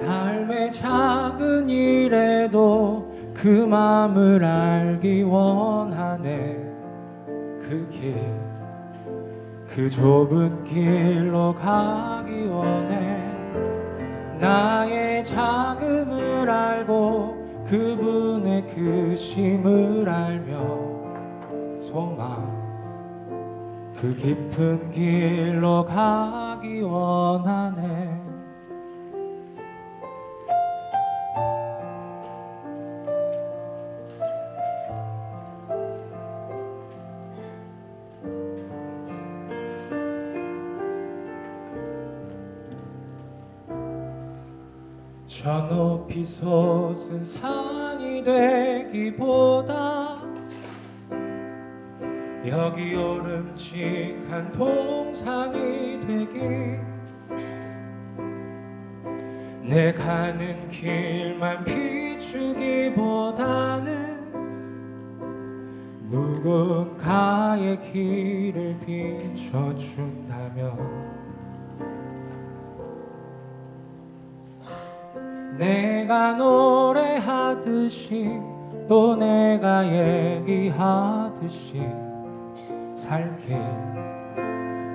삶의 작은 일에도 그 마음을 알기 원하네. 그길그 그 좁은 길로 가기 원해. 나의 자금을 알고 그분의 그 심을 알며 소망 그 깊은 길로 가기 원하네. 저 높이 솟은 산이 되기보다 여기 오름직한 동산이 되길 내 가는 길만 비추기보다는 누군가의 길을 비춰준다면 내가 노래하듯이 또 내가 얘기하듯이 살게.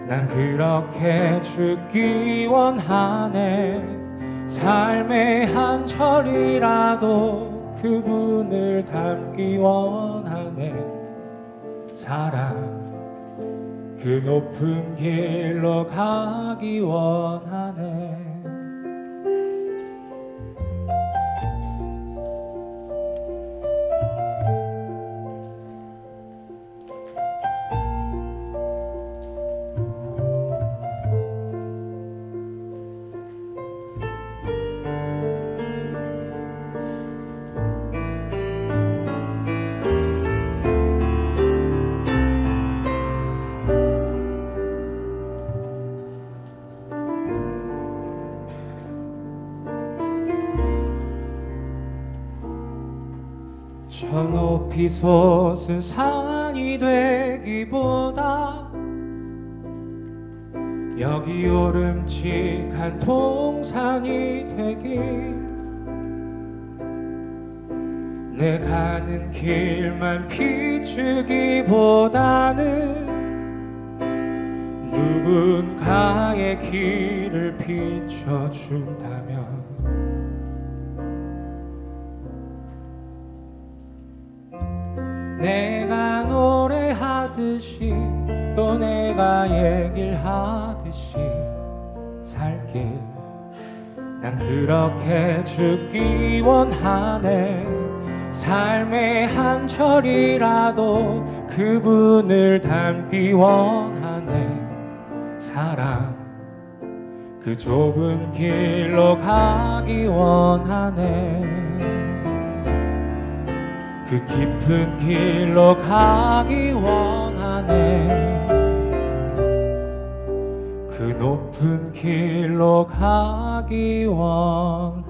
난 그렇게 죽기 원하네. 삶의 한 철이라도 그분을 닮기 원하네. 사랑 그 높은 길로 가기 원하네 저 높이 솟은 산이 되기보다 여기 오름직한 동산이 되길. 내 가는 길만 비추기보다는 누군가의 길을 비춰준다면 내가 노래하듯이 또 내가 얘기를 하듯이 살길 난 그렇게 죽기 원하네. 삶의 한 철이라도 그분을 닮기 원하네. 사랑 그 좁은 길로 가기 원하네 그 깊은 길로 가기 원하네. 그 높은 길로 가기 원하네